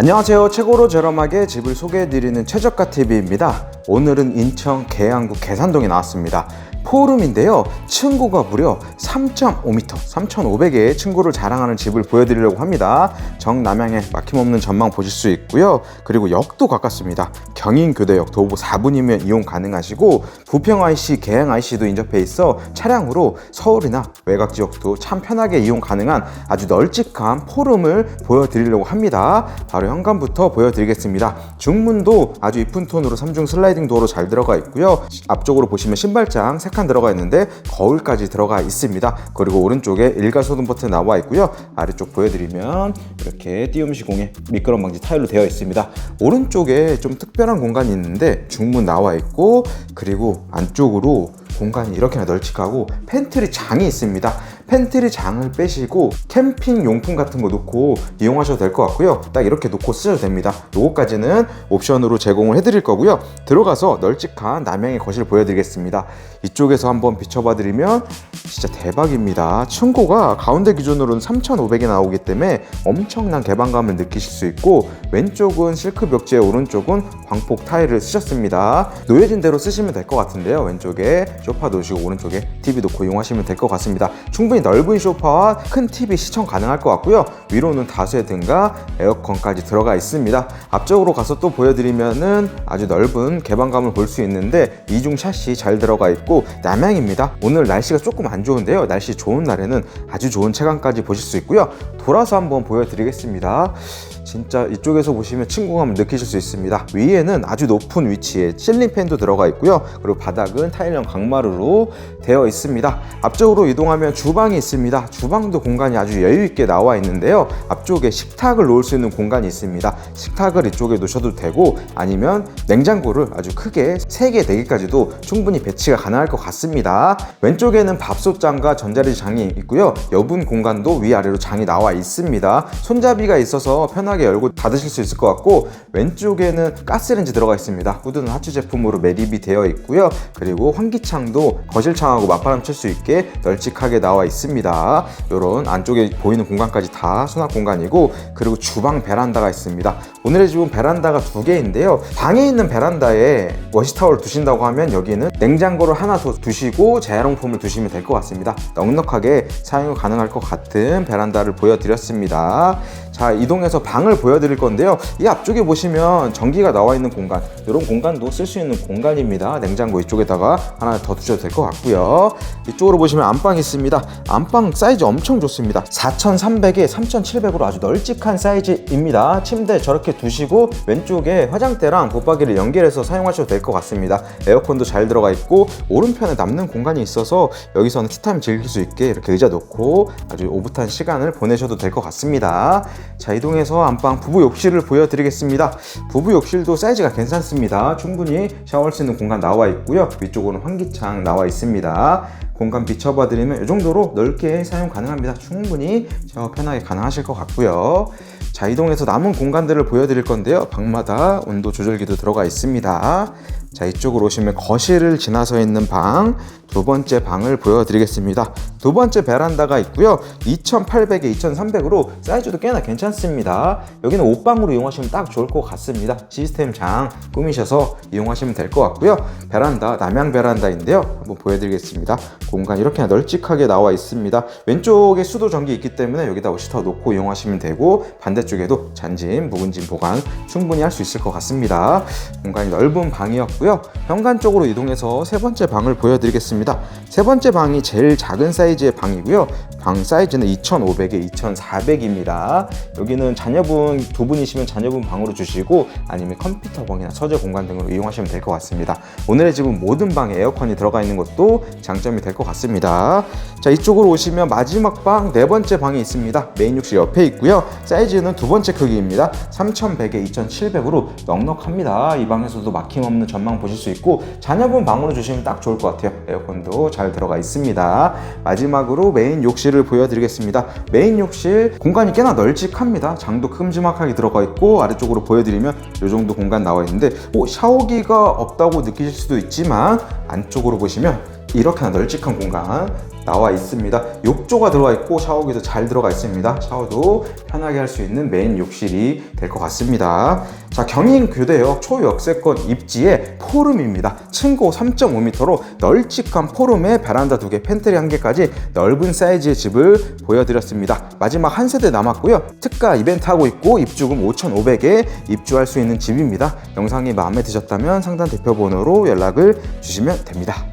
안녕하세요. 최고로 저렴하게 집을 소개해드리는 최저가 TV입니다. 오늘은 인천 계양구 계산동에 나왔습니다. 포름인데요. 층고가 무려 3.5m, 3,500의 층고를 자랑하는 집을 보여드리려고 합니다. 정남향에 막힘없는 전망 보실 수 있고요. 그리고 역도 가깝습니다. 경인교대역 도보 4분이면 이용 가능하시고 부평 IC, 계양 IC도 인접해 있어 차량으로 서울이나 외곽 지역도 참 편하게 이용 가능한 아주 널찍한 포름을 보여드리려고 합니다. 바로 현관부터 보여드리겠습니다. 중문도 아주 이쁜 톤으로 3중 슬라이딩 도어로 잘 들어가 있고요. 앞쪽으로 보시면 신발장 3칸 들어가 있는데 거울까지 들어가 있습니다. 그리고 오른쪽에 일괄소등 버튼 나와 있고요. 아래쪽 보여드리면 이렇게 띄움 시공에 미끄럼 방지 타일로 되어 있습니다. 오른쪽에 좀 특별한 공간이 있는데 중문 나와 있고 그리고 안쪽으로 공간이 이렇게나 널찍하고 팬트리 장이 있습니다. 팬트리 장을 빼시고 캠핑 용품 같은 거 놓고 이용하셔도 될 것 같고요. 딱 이렇게 놓고 쓰셔도 됩니다. 요거까지는 옵션으로 제공을 해드릴 거고요. 들어가서 널찍한 남양의 거실 보여드리겠습니다. 이쪽에서 한번 비춰봐 드리면 진짜 대박입니다. 층고가 가운데 기준으로는 3,500이 나오기 때문에 엄청난 개방감을 느끼실 수 있고 왼쪽은 실크 벽지에 오른쪽은 광폭 타일을 쓰셨습니다. 놓여진 대로 쓰시면 될 것 같은데요. 왼쪽에 소파 놓으시고 오른쪽에 TV 놓고 이용하시면 될 것 같습니다. 충분히 넓은 소파와 큰 TV 시청 가능할 것 같고요. 위로는 다수의 등과 에어컨까지 들어가 있습니다. 앞쪽으로 가서 또 보여드리면은 아주 넓은 개방감을 볼 수 있는데 이중 샷이 잘 들어가 있고 남양입니다. 오늘 날씨가 조금 안 좋은데요. 날씨 좋은 날에는 아주 좋은 체감까지 보실 수 있고요. 돌아서 한번 보여드리겠습니다. 진짜 이쪽에서 보시면 친구감을 느끼실 수 있습니다. 위에는 아주 높은 위치에 실링팬도 들어가 있고요. 그리고 바닥은 타일형 강마루로 되어 있습니다. 앞쪽으로 이동하면 주방이 있습니다. 주방도 공간이 아주 여유 있게 나와 있는데요. 앞쪽에 식탁을 놓을 수 있는 공간이 있습니다. 식탁을 이쪽에 놓으셔도 되고 아니면 냉장고를 아주 크게 3개, 4개까지도 충분히 배치가 가능할 것 같습니다. 왼쪽에는 밥솥장과 전자레인지장이 있고요. 여분 공간도 위아래로 장이 나와 있습니다. 손잡이가 있어서 편하게 열고 닫으실 수 있을 것 같고 왼쪽에는 가스레인지 들어가 있습니다. 후드는 하츠 제품으로 매립이 되어 있고요. 그리고 환기창도 거실창하고 맞바람 칠 수 있게 널찍하게 나와 있습니다. 이런 안쪽에 보이는 공간까지 다 수납 공간이고 그리고 주방 베란다가 있습니다. 오늘의 집은 베란다가 두 개인데요. 방에 있는 베란다에 워시타워를 두신다고 하면 여기는 냉장고를 하나 더 두시고 재활용품을 두시면 될 것 같습니다. 넉넉하게 사용 가능할 것 같은 베란다를 보여 드렸습니다. 자 이동해서 방을 보여드릴 건데요. 이 앞쪽에 보시면 전기가 나와 있는 공간 이런 공간도 쓸 수 있는 공간입니다. 냉장고 이쪽에다가 하나 더 두셔도 될 것 같고요. 이쪽으로 보시면 안방이 있습니다. 안방 사이즈 엄청 좋습니다. 4300에 3700으로 아주 널찍한 사이즈입니다. 침대 저렇게 두시고 왼쪽에 화장대랑 붙박이를 연결해서 사용하셔도 될 것 같습니다. 에어컨도 잘 들어가 있고 오른편에 남는 공간이 있어서 여기서는 티타임 즐길 수 있게 이렇게 의자 놓고 아주 오붓한 시간을 보내셔도 될 것 같습니다. 자 이동해서 안방 부부 욕실을 보여드리겠습니다. 부부 욕실도 사이즈가 괜찮습니다. 충분히 샤워할 수 있는 공간 나와 있고요. 위쪽으로는 환기창 나와 있습니다 공간 비춰봐 드리면 이 정도로 넓게 사용 가능합니다 충분히 샤워 편하게 가능하실 것 같고요 자 이동해서 남은 공간들을 보여드릴 건데요 방마다 온도 조절기도 들어가 있습니다 자 이쪽으로 오시면 거실을 지나서 있는 방 두 번째 방을 보여드리겠습니다. 두 번째 베란다가 있고요. 2,800에 2,300으로 사이즈도 꽤나 괜찮습니다. 여기는 옷방으로 이용하시면 딱 좋을 것 같습니다. 시스템 장 꾸미셔서 이용하시면 될 것 같고요. 베란다 남양 베란다인데요. 한번 보여드리겠습니다. 공간 이렇게 널찍하게 나와 있습니다. 왼쪽에 수도 전기 있기 때문에 여기다 옷시터 놓고 이용하시면 되고 반대쪽에도 잔짐, 묵은짐 보관 충분히 할 수 있을 것 같습니다. 공간이 넓은 방이었고요. 현관 쪽으로 이동해서 세 번째 방을 보여드리겠습니다. 세 번째 방이 제일 작은 사이즈의 방이고요. 방 사이즈는 2,500에 2,400입니다. 여기는 자녀분 두 분이시면 자녀분 방으로 주시고 아니면 컴퓨터 방이나 서재 공간 등으로 이용하시면 될 것 같습니다. 오늘의 집은 모든 방에 에어컨이 들어가 있는 것도 장점이 될 것 같습니다. 자 이쪽으로 오시면 마지막 방 네 번째 방이 있습니다. 메인 욕실 옆에 있고요. 사이즈는 두 번째 크기입니다. 3,100에 2,700으로 넉넉합니다. 이 방에서도 막힘없는 전망 보실 수 있고 자녀분 방으로 주시면 딱 좋을 것 같아요. 에어컨도 잘 들어가 있습니다. 마지막으로 메인 욕실을 보여드리겠습니다. 메인 욕실 공간이 꽤나 널찍합니다. 장도 큼지막하게 들어가 있고 아래쪽으로 보여드리면 이 정도 공간 나와 있는데 오, 샤워기가 없다고 느끼실 수도 있지만 안쪽으로 보시면 이렇게나 널찍한 공간 나와 있습니다. 욕조가 들어가 있고 샤워기도 잘 들어가 있습니다. 샤워도 편하게 할 수 있는 메인 욕실이 될 것 같습니다. 자, 경인 교대역 초역세권 입지의 포름입니다. 층고 3.5m로 널찍한 포름에 베란다 2개, 팬트리 1개까지 넓은 사이즈의 집을 보여드렸습니다. 마지막 한 세대 남았고요. 특가 이벤트 하고 있고 입주금 5,500에 입주할 수 있는 집입니다. 영상이 마음에 드셨다면 상단 대표 번호로 연락을 주시면 됩니다.